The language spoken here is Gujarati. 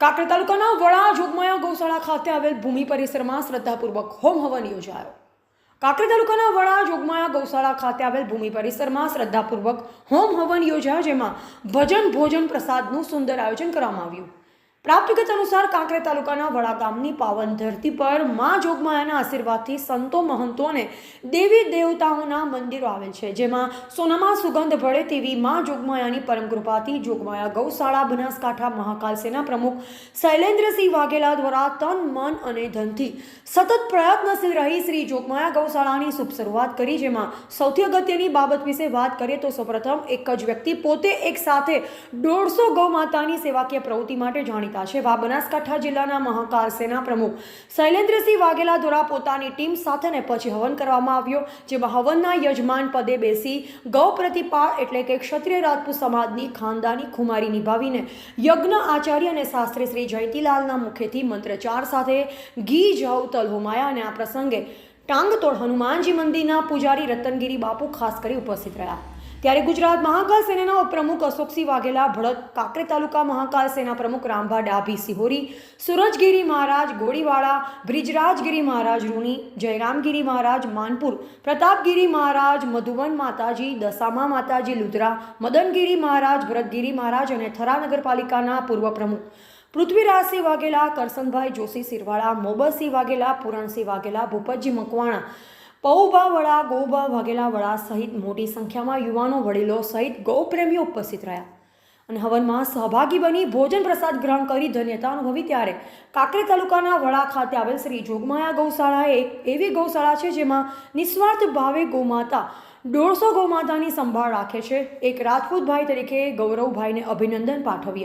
કાંકરેજ તાલુકાના વડા જોગમાયા ગૌશાળા ખાતે આવેલ ભૂમિ પરિસરમાં શ્રદ્ધાપૂર્વક હોમ હવન યોજાયો. કાંકરેજ તાલુકાના વડા જોગમાયા ગૌશાળા ખાતે આવેલ ભૂમિ પરિસરમાં શ્રદ્ધાપૂર્વક હોમ હવન યોજાયો, જેમાં ભજન ભોજન પ્રસાદનું સુંદર આયોજન કરવામાં આવ્યું. પ્રાપ્ત વિગત અનુસાર કાંકરે તાલુકાના વડા ગામની પાવન ધરતી પર મા જોગમાયાના આશીર્વાદથી સંતો, મહંતો અને દેવી દેવતાઓના મંદિરો આવેલ છે, જેમાં સોનામાં સુગંધ ભળે તેવી મા જોગમાયાની પરમ કૃપાથી જોગમાયા ગૌશાળા, બનાસકાંઠા મહાકાલ સેના પ્રમુખ શૈલેન્દ્રસિંહ વાઘેલા દ્વારા તન, મન અને ધનથી સતત પ્રયત્નશીલ રહી શ્રી જોગમાયા ગૌશાળાની શુભ શરૂઆત કરી, જેમાં સૌથી અગત્યની બાબત વિશે વાત કરીએ તો સૌપ્રથમ એક જ વ્યક્તિ પોતે એક સાથે દોઢસો ગૌ માતાની સેવાકીય પ્રવૃત્તિ માટે જાણીતા છે. વા બનાસકાંઠા જિલ્લાના મહાકાલ સેના પ્રમુખ શૈલેન્દ્રસિંહ વાઘેલા દ્વારા પોતાની ટીમ સાથે પછી હવન કરવામાં આવ્યો, જેમાં હવનના યજમાન પદે બેસી ગૌ પ્રતિપાળ એટલે કે ક્ષત્રિય રાજપૂત સમાજની ખાનદાની ખુમારી નિભાવીને યજ્ઞ આચાર્ય અને શાસ્ત્રી શ્રી જયતીલાલના મુખેથી મંત્રચાર સાથે ઘી, જવ, તલ, હોમાયા અને આ પ્રસંગે ટાંગતોડ હનુમાનજી મંદિરના પૂજારી રતનગીરી બાપુ ખાસ કરી ઉપસ્થિત રહ્યા. ત્યારે ગુજરાત મહાકાલ સેનાના ઉપપ્રમુખ અશોકસિંહ વાઘેલા ભડત કાંકરે તાલુકા મહાકાલ સેના પ્રમુખ રામભા ડાભી સિહોરી, સુરજગીરી મહારાજ ગોળીવાળા, બ્રિજરાજગીરી મહારાજ રૂણી, જયરામગીરી મહારાજ માનપુર, પ્રતાપગીરી મહારાજ મધુવન માતાજી દશામા માતાજી લુદ્રા મદનગીરી મહારાજ ભરતગીરી મહારાજ અને થરા નગરપાલિકાના પૂર્વ પ્રમુખ. પૃથ્વીરાજસિંહ વાઘેલા, કરસનભાઈ જોશી સિરવાળા મોબતસિંહ વાઘેલા, પુરણસિંહ વાઘેલા, ભૂપતજી મકવાણા, પૌભા વડા, ગૌભા વાઘેલા વડા સહિત મોટી સંખ્યામાં યુવાનો વડીલો સહિત ગૌપ્રેમીઓ ઉપસ્થિત રહ્યા. અને હવનમાં સહભાગી બની ભોજન પ્રસાદ ગ્રહણ કરી ધન્યતા અનુભવી ત્યારે કાંકરે તાલુકાના વડા ખાતે આવેલ શ્રી જોગમાયા ગૌશાળા એક એવી ગૌશાળા છે જેમાં નિસ્વાર્થ ભાવે ગૌમાતા, દોઢસો ગૌમાતાની સંભાળ રાખે છે. એક રાજપૂત ભાઈ તરીકે ગૌરવભાઈને અભિનંદન પાઠવીએ છીએ.